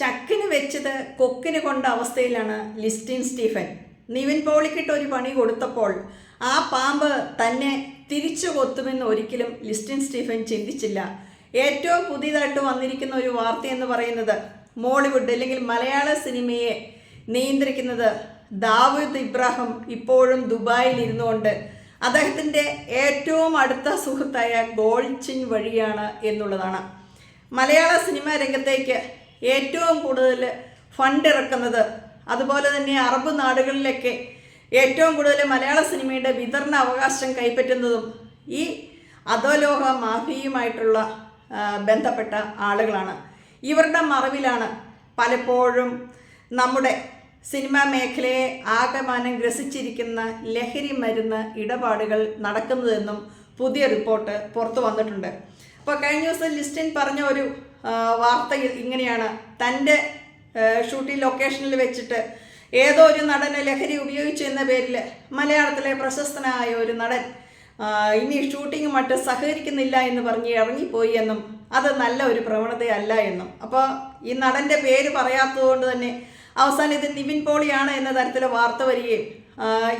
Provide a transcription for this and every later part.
ചക്കിന് വെച്ചത് കൊക്കിന് കൊണ്ട അവസ്ഥയിലാണ് ലിസ്റ്റിൻ സ്റ്റീഫൻ. നിവിൻ പോളിക്കിട്ട് ഒരു പണി കൊടുത്തപ്പോൾ ആ പാമ്പ് തന്നെ തിരിച്ചു കൊത്തുമെന്ന് ഒരിക്കലും ലിസ്റ്റിൻ സ്റ്റീഫൻ ചിന്തിച്ചില്ല. ഏറ്റവും പുതിയതായിട്ട് വന്നിരിക്കുന്ന ഒരു വാർത്ത എന്ന് പറയുന്നത് മോളിവുഡ് അല്ലെങ്കിൽ മലയാള സിനിമയെ നിയന്ത്രിക്കുന്നത് ദാവൂദ് ഇബ്രാഹിം ഇപ്പോഴും ദുബായിൽ ഇരുന്നുകൊണ്ട് അദ്ദേഹത്തിന്റെ ഏറ്റവും അടുത്ത സുഹൃത്തായ ഗോൾച്ചിൻ വഴിയാണ് എന്നുള്ളതാണ്. മലയാള സിനിമാ രംഗത്തേക്ക് ഏറ്റവും കൂടുതൽ ഫണ്ട് ഇറക്കുന്നത് അതുപോലെ തന്നെ അറബ് നാടുകളിലൊക്കെ ഏറ്റവും കൂടുതൽ മലയാള സിനിമയുടെ വിതരണ അവകാശം കൈപ്പറ്റുന്നതും ഈ അധോലോക മാഫിയുമായിട്ടുള്ള ബന്ധപ്പെട്ട ആളുകളാണ്. ഇവരുടെ മറവിലാണ് പലപ്പോഴും നമ്മുടെ സിനിമാ മേഖലയെ ആകമാനം ഗ്രസിച്ചിരിക്കുന്ന ലഹരി മരുന്ന് ഇടപാടുകൾ നടക്കുന്നതെന്നും പുതിയ റിപ്പോർട്ട് പുറത്തു വന്നിട്ടുണ്ട്. അപ്പോൾ കഴിഞ്ഞ ദിവസം ലിസ്റ്റിൻ പറഞ്ഞ ഒരു വാർത്തയിൽ വാർത്ത ഇങ്ങനെയാണ് തന്റെ ഷൂട്ടിംഗ് ലൊക്കേഷനിൽ വെച്ചിട്ട് ഏതോ ഒരു നടന് ലഹരി ഉപയോഗിച്ചു എന്ന പേരിൽ മലയാളത്തിലെ പ്രശസ്തനായ ഒരു നടൻ ഇനി ഷൂട്ടിംഗ് മറ്റ് സഹകരിക്കുന്നില്ല എന്ന് പറഞ്ഞ് ഇറങ്ങിപ്പോയി എന്നും അത് നല്ല ഒരു പ്രവണതയല്ല എന്നും. അപ്പോൾ ഈ നടന്റെ പേര് പറയാത്തതുകൊണ്ട് തന്നെ അവസാനം ഇത് നിവിൻ പോളിയാണ് എന്ന തരത്തിലെ വാർത്ത വരികയും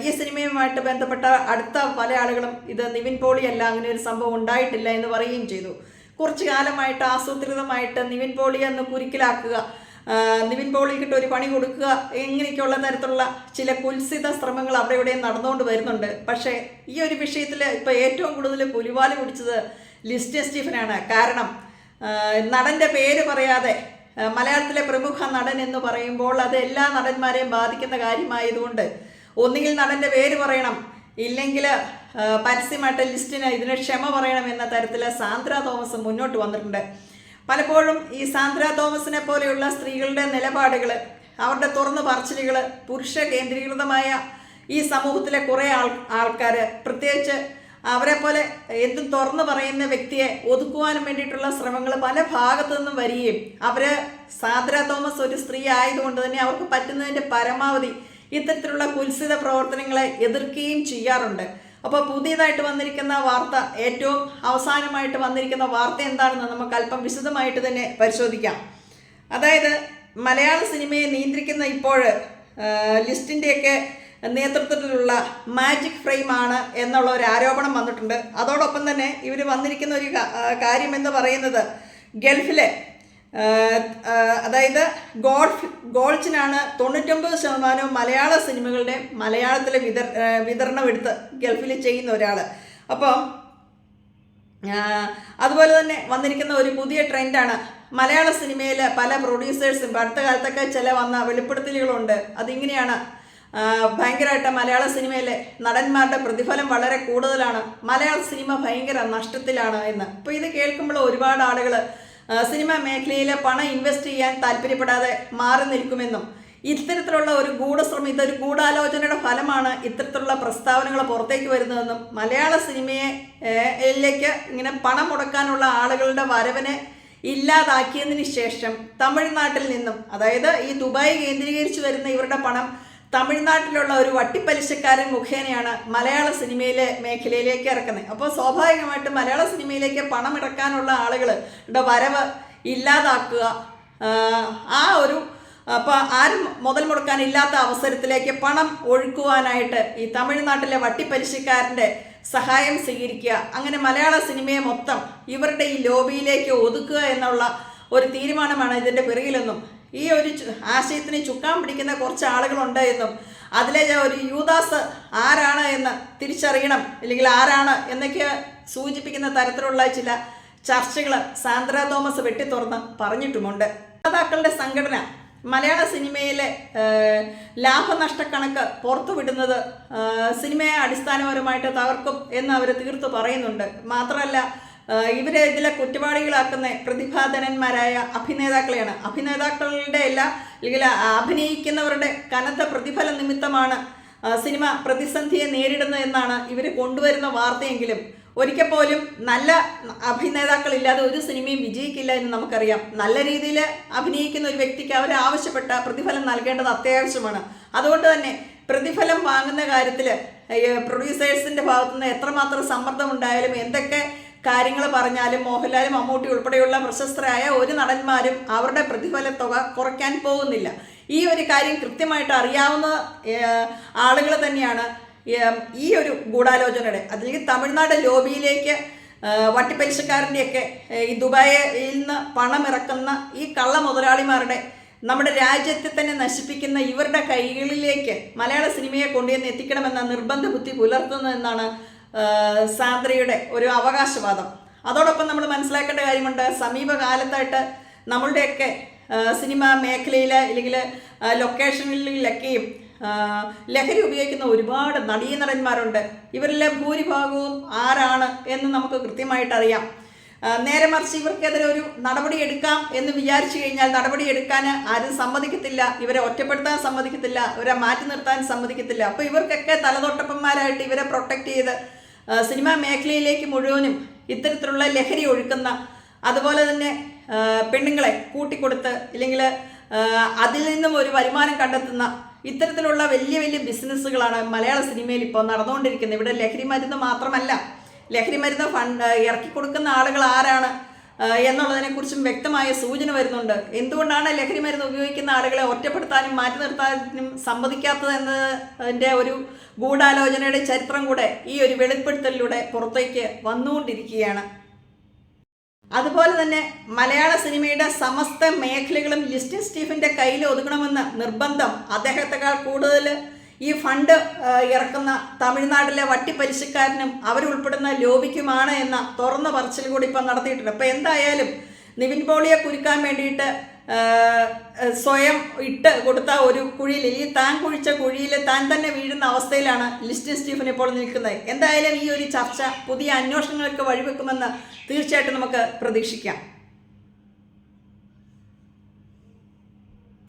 ഈ സിനിമയുമായിട്ട് ബന്ധപ്പെട്ട അടുത്ത പല ആളുകളും ഇത് നിവിൻ പോളിയല്ല അങ്ങനെ ഒരു സംഭവം ഉണ്ടായിട്ടില്ല എന്ന് പറയുകയും ചെയ്തു. കുറച്ചു കാലമായിട്ട് ആസൂത്രിതമായിട്ട് നിവിൻ പോളി എന്ന് കുരുക്കിലാക്കുക നിവിൻ പോളിക്കിട്ട് ഒരു പണി കൊടുക്കുക ഇങ്ങനെയൊക്കെയുള്ള തരത്തിലുള്ള ചില കുൽസിത ശ്രമങ്ങൾ അവിടെ ഇവിടെയും നടന്നുകൊണ്ട് വരുന്നുണ്ട്. പക്ഷേ ഈ ഒരു വിഷയത്തിൽ ഇപ്പോൾ ഏറ്റവും കൂടുതൽ പുലിവാൽ പിടിച്ചത് ലിസ്റ്റ് സ്റ്റീഫനാണ്. കാരണം നടന്റെ പേര് പറയാതെ മലയാളത്തിലെ പ്രമുഖ നടൻ എന്ന് പറയുമ്പോൾ അത് എല്ലാ നടന്മാരെയും ബാധിക്കുന്ന കാര്യമായതുകൊണ്ട് ഒന്നുകിൽ നടന്റെ പേര് പറയണം. ഇല്ലെങ്കിൽ പരസ്യമായിട്ട് ലിസ്റ്റിന് ഇതിന് ക്ഷമ പറയണം എന്ന തരത്തിൽ സാന്ദ്ര തോമസ് മുന്നോട്ട് വന്നിട്ടുണ്ട്. പലപ്പോഴും ഈ സാന്ദ്ര തോമസിനെ പോലെയുള്ള സ്ത്രീകളുടെ നിലപാടുകൾ അവരുടെ തുറന്നു പറച്ചിലുകൾ പുരുഷ കേന്ദ്രീകൃതമായ ഈ സമൂഹത്തിലെ കുറേ ആൾ ആൾക്കാർ പ്രത്യേകിച്ച് അവരെ പോലെ എന്തും തുറന്നു പറയുന്ന വ്യക്തിയെ ഒതുക്കുവാനും വേണ്ടിയിട്ടുള്ള ശ്രമങ്ങൾ പല ഭാഗത്തു നിന്നും വരികയും അവർ സാന്ദ്ര തോമസ് ഒരു സ്ത്രീ ആയതുകൊണ്ട് തന്നെ അവർക്ക് പറ്റുന്നതിന്റെ പരമാവധി ഇത്തരത്തിലുള്ള കുൽസിത പ്രവർത്തനങ്ങളെ എതിർക്കുകയും ചെയ്യാറുണ്ട്. അപ്പോൾ പുതിയതായിട്ട് വന്നിരിക്കുന്ന വാർത്ത ഏറ്റവും അവസാനമായിട്ട് വന്നിരിക്കുന്ന വാർത്ത എന്താണെന്ന് നമുക്ക് അല്പം വിശദമായിട്ട് തന്നെ പരിശോധിക്കാം. അതായത് മലയാള സിനിമയെ നിയന്ത്രിക്കുന്ന ഇപ്പോൾ ലിസ്റ്റിന്റെയൊക്കെ നേതൃത്വത്തിലുള്ള മാജിക് ഫ്രെയിമാണ് എന്നുള്ള ഒരു ആരോപണം വന്നിട്ടുണ്ട്. അതോടൊപ്പം തന്നെ ഇവർ വന്നിരിക്കുന്ന ഒരു കാര്യം എന്ന് പറയുന്നത് ഗൾഫിലെ അതായത് ഗോൾഫ് ഗോൾച്ചിനാണ് തൊണ്ണൂറ്റൊമ്പത് ശതമാനവും മലയാള സിനിമകളുടെ മലയാളത്തിലെ വിതർ വിതരണം എടുത്ത് ഗൾഫിൽ ചെയ്യുന്ന ഒരാൾ അപ്പം അതുപോലെ തന്നെ വന്നിരിക്കുന്ന ഒരു പുതിയ ട്രെൻഡാണ് മലയാള സിനിമയിൽ പല പ്രൊഡ്യൂസേഴ്സും അടുത്ത കാലത്തൊക്കെ ചില വന്ന വെളിപ്പെടുത്തലുകളുണ്ട്. അതിങ്ങനെയാണ് ഭയങ്കരമായിട്ട് മലയാള സിനിമയിലെ നടന്മാരുടെ പ്രതിഫലം വളരെ കൂടുതലാണ്. മലയാള സിനിമ ഭയങ്കര നഷ്ടത്തിലാണ് എന്ന്. അപ്പോൾ ഇത് കേൾക്കുമ്പോൾ ഒരുപാട് ആളുകൾ സിനിമ മേഖലയിൽ പണം ഇൻവെസ്റ്റ് ചെയ്യാൻ താല്പര്യപ്പെടാതെ മാറി നിൽക്കുമെന്നും ഇത്തരത്തിലുള്ള ഒരു ഗൂഢശ്രമം ഇതൊരു ഗൂഢാലോചനയുടെ ഫലമാണ് ഇത്തരത്തിലുള്ള പ്രസ്താവനകൾ പുറത്തേക്ക് വരുന്നതെന്നും മലയാള സിനിമയിലേക്ക് ഇങ്ങനെ പണം മുടക്കാനുള്ള ആളുകളുടെ വരവിനെ ഇല്ലാതാക്കിയതിന് ശേഷം തമിഴ്നാട്ടിൽ നിന്നും അതായത് ഈ ദുബായ് കേന്ദ്രീകരിച്ച് വരുന്ന ഇവരുടെ പണം തമിഴ്നാട്ടിലുള്ള ഒരു വട്ടിപ്പലിശക്കാരൻ മുഖേനയാണ് മലയാള സിനിമയിലെ മേഖലയിലേക്ക് ഇറക്കുന്നത്. അപ്പോൾ സ്വാഭാവികമായിട്ടും മലയാള സിനിമയിലേക്ക് പണം ഇറക്കാനുള്ള ആളുകളുടെ വരവ് ഇല്ലാതാക്കുക ആ ഒരു അപ്പോൾ ആരും മുതൽ മുടക്കാനില്ലാത്ത അവസരത്തിലേക്ക് പണം ഒഴുക്കുവാനായിട്ട് ഈ തമിഴ്നാട്ടിലെ വട്ടിപ്പലിശക്കാരന്റെ സഹായം സ്വീകരിക്കുക. അങ്ങനെ മലയാള സിനിമയെ മൊത്തം ഇവരുടെ ഈ ലോബിയിലേക്ക് ഒതുക്കുക എന്നുള്ള ഒരു തീരുമാനമാണ് ഇതിന്റെ പിറകിലെന്നും ഈ ഒരു ആശയത്തിന് ചുക്കാൻ പിടിക്കുന്ന കുറച്ച് ആളുകളുണ്ട് എന്നും അതിലെ ഒരു യൂദാസ് ആരാണ് എന്ന് തിരിച്ചറിയണം. അല്ലെങ്കിൽ ആരാണ് എന്നൊക്കെ സൂചിപ്പിക്കുന്ന തരത്തിലുള്ള ചില ചർച്ചകൾ സാന്ദ്ര തോമസ് വെട്ടിത്തുറന്ന് പറഞ്ഞിട്ടുമുണ്ട്. നേതാക്കളുടെ സംഘടന മലയാള സിനിമയിലെ ലാഭനഷ്ട ലാഭനഷ്ടക്കണക്ക് പുറത്തുവിടുന്നത് സിനിമയെ അടിസ്ഥാനപരമായിട്ട് തകർക്കും എന്ന് അവർ തീർത്ത് പറയുന്നുണ്ട്. മാത്രമല്ല ഇവരെ ഇതിലെ കുറ്റവാളികളാക്കുന്ന പ്രതിഭാധനന്മാരായ അഭിനേതാക്കളെയാണ്. അഭിനേതാക്കളുടെ എല്ലാ അല്ലെങ്കിൽ അഭിനയിക്കുന്നവരുടെ കനത്ത പ്രതിഫല നിമിത്തമാണ് സിനിമ പ്രതിസന്ധിയെ നേരിടുന്നത് എന്നാണ് ഇവർ കൊണ്ടുവരുന്ന വാർത്തയെങ്കിലും. ഒരിക്കൽ പോലും നല്ല അഭിനേതാക്കളില്ലാതെ ഒരു സിനിമയും വിജയിക്കില്ല എന്ന് നമുക്കറിയാം. നല്ല രീതിയിൽ അഭിനയിക്കുന്ന ഒരു വ്യക്തിക്ക് അവർ ആവശ്യപ്പെട്ട പ്രതിഫലം നൽകേണ്ടത് അത്യാവശ്യമാണ്. അതുകൊണ്ട് തന്നെ പ്രതിഫലം വാങ്ങുന്ന കാര്യത്തിൽ പ്രൊഡ്യൂസേഴ്സിന്റെ ഭാഗത്തുനിന്ന് എത്രമാത്രം സമ്മർദ്ദം ഉണ്ടായാലും എന്തൊക്കെ കാര്യങ്ങൾ പറഞ്ഞാലും മോഹൻലാലും മമ്മൂട്ടി ഉൾപ്പെടെയുള്ള പ്രശസ്തരായ ഒരു നടന്മാരും അവരുടെ പ്രതിഫല തുക കുറയ്ക്കാൻ പോകുന്നില്ല. ഈ ഒരു കാര്യം കൃത്യമായിട്ട് അറിയാവുന്ന ആളുകൾ തന്നെയാണ് ഈ ഒരു ഗൂഢാലോചനയുടെ അല്ലെങ്കിൽ തമിഴ്നാട് ലോബിയിലേക്ക് വട്ടിപ്പലിശക്കാരന്റെയൊക്കെ ഈ ദുബായിൽ നിന്ന് പണം ഇറക്കുന്ന ഈ കള്ള മുതലാളിമാരുടെ നമ്മുടെ രാജ്യത്തെ തന്നെ നശിപ്പിക്കുന്ന ഇവരുടെ കൈകളിലേക്ക് മലയാള സിനിമയെ കൊണ്ടുവന്ന് എത്തിക്കണമെന്ന നിർബന്ധ ബുദ്ധി പുലർത്തുന്നതെന്നാണ് സാന്ദ്രയുടെ ഒരു അവകാശവാദം. അതോടൊപ്പം നമ്മൾ മനസ്സിലാക്കേണ്ട കാര്യമുണ്ട് സമീപകാലത്തായിട്ട് നമ്മളുടെയൊക്കെ സിനിമ മേഖലയിൽ അല്ലെങ്കിൽ ലൊക്കേഷനിലൊക്കെയും ലഹരി ഉപയോഗിക്കുന്ന ഒരുപാട് നടീനടന്മാരുണ്ട് ഇവരിലെ ഭൂരിഭാഗവും ആരാണ് എന്ന് നമുക്ക് കൃത്യമായിട്ട് അറിയാം. നേരെ മറിച്ച് ഇവർക്കെതിരെ ഒരു നടപടി എടുക്കാം എന്ന് വിചാരിച്ചു കഴിഞ്ഞാൽ നടപടി എടുക്കാൻ ആരും സമ്മതിക്കത്തില്ല. ഇവരെ ഒറ്റപ്പെടുത്താൻ സമ്മതിക്കത്തില്ല. ഇവരെ മാറ്റി നിർത്താൻ സമ്മതിക്കത്തില്ല. അപ്പോൾ ഇവർക്കൊക്കെ തലതൊട്ടപ്പന്മാരായിട്ട് ഇവരെ പ്രൊട്ടക്റ്റ് ചെയ്ത് സിനിമാ മേഖലയിലേക്ക് മുഴുവനും ഇത്തരത്തിലുള്ള ലഹരി ഒഴുക്കുന്ന അതുപോലെ തന്നെ പെണ്ണുങ്ങളെ കൂട്ടിക്കൊടുത്ത് ഇല്ലെങ്കിൽ അതിൽ നിന്നും ഒരു വരുമാനം കണ്ടെത്തുന്ന ഇത്തരത്തിലുള്ള വലിയ വലിയ ബിസിനസ്സുകളാണ് മലയാള സിനിമയിൽ ഇപ്പോൾ നടന്നുകൊണ്ടിരിക്കുന്നത്. ഇവിടെ ലഹരി മരുന്ന് മാത്രമല്ല ലഹരി മരുന്ന് ഫണ്ട് ഇറക്കി കൊടുക്കുന്ന ആളുകൾ ആരാണ്? എന്നുള്ളതിനെക്കുറിച്ചും വ്യക്തമായ സൂചന വരുന്നുണ്ട്. എന്തുകൊണ്ടാണ് ലഹരി മരുന്ന് ഉപയോഗിക്കുന്ന ആളുകളെ ഒറ്റപ്പെടുത്താനും മാറ്റി നിർത്താനും സമ്മതിക്കാത്തത് എന്നതിന്റെ ഒരു ഗൂഢാലോചനയുടെ ചരിത്രം കൂടെ ഈ ഒരു വെളിപ്പെടുത്തലിലൂടെ പുറത്തേക്ക് വന്നുകൊണ്ടിരിക്കുകയാണ്. അതുപോലെ തന്നെ മലയാള സിനിമയുടെ സമസ്ത മേഖലകളും ലിസ്റ്റിൻ സ്റ്റീഫന്റെ കയ്യിൽ ഒതുങ്ങണമെന്ന നിർബന്ധം അദ്ദേഹത്തെക്കാൾ കൂടുതൽ ഈ ഫണ്ട് ഇറക്കുന്ന തമിഴ്നാട്ടിലെ വട്ടിപ്പലിശക്കാരനും അവരുൾപ്പെടുന്ന ലോബിക്കുമാണ് എന്ന തുറന്ന പറച്ചിൽ കൂടി ഇപ്പം നടത്തിയിട്ടുണ്ട്. അപ്പം എന്തായാലും നിവിൻ പോളിയെ കുരുക്കാൻ വേണ്ടിയിട്ട് സ്വയം ഇട്ട് കൊടുത്ത ഒരു കുഴിയിൽ ഈ താൻ കുഴിച്ച കുഴിയിൽ താൻ തന്നെ വീഴുന്ന അവസ്ഥയിലാണ് ലിസ്റ്റിൻ സ്റ്റീഫൻ ഇപ്പോൾ നിൽക്കുന്നത്. എന്തായാലും ഈ ഒരു ചർച്ച പുതിയ അന്വേഷണങ്ങൾക്ക് വഴിവെക്കുമെന്ന് തീർച്ചയായിട്ടും നമുക്ക് പ്രതീക്ഷിക്കാം.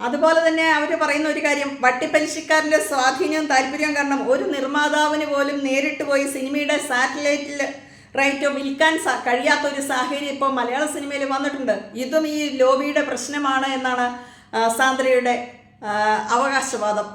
അതുപോലെ തന്നെ അവർ പറയുന്ന ഒരു കാര്യം വട്ടിപ്പലിശക്കാരന്റെ സ്വാധീനവും താല്പര്യവും കാരണം ഒരു നിർമ്മാതാവിന് പോലും നേരിട്ട് പോയി സിനിമയുടെ സാറ്റലൈറ്റിൽ റൈറ്റോ വിൽക്കാൻ കഴിയാത്ത ഒരു സാഹചര്യം ഇപ്പോൾ മലയാള സിനിമയിൽ വന്നിട്ടുണ്ട്. ഇതും ഈ ലോബിയുടെ പ്രശ്നമാണ് എന്നാണ് സാന്ദ്രയുടെ അവകാശവാദം.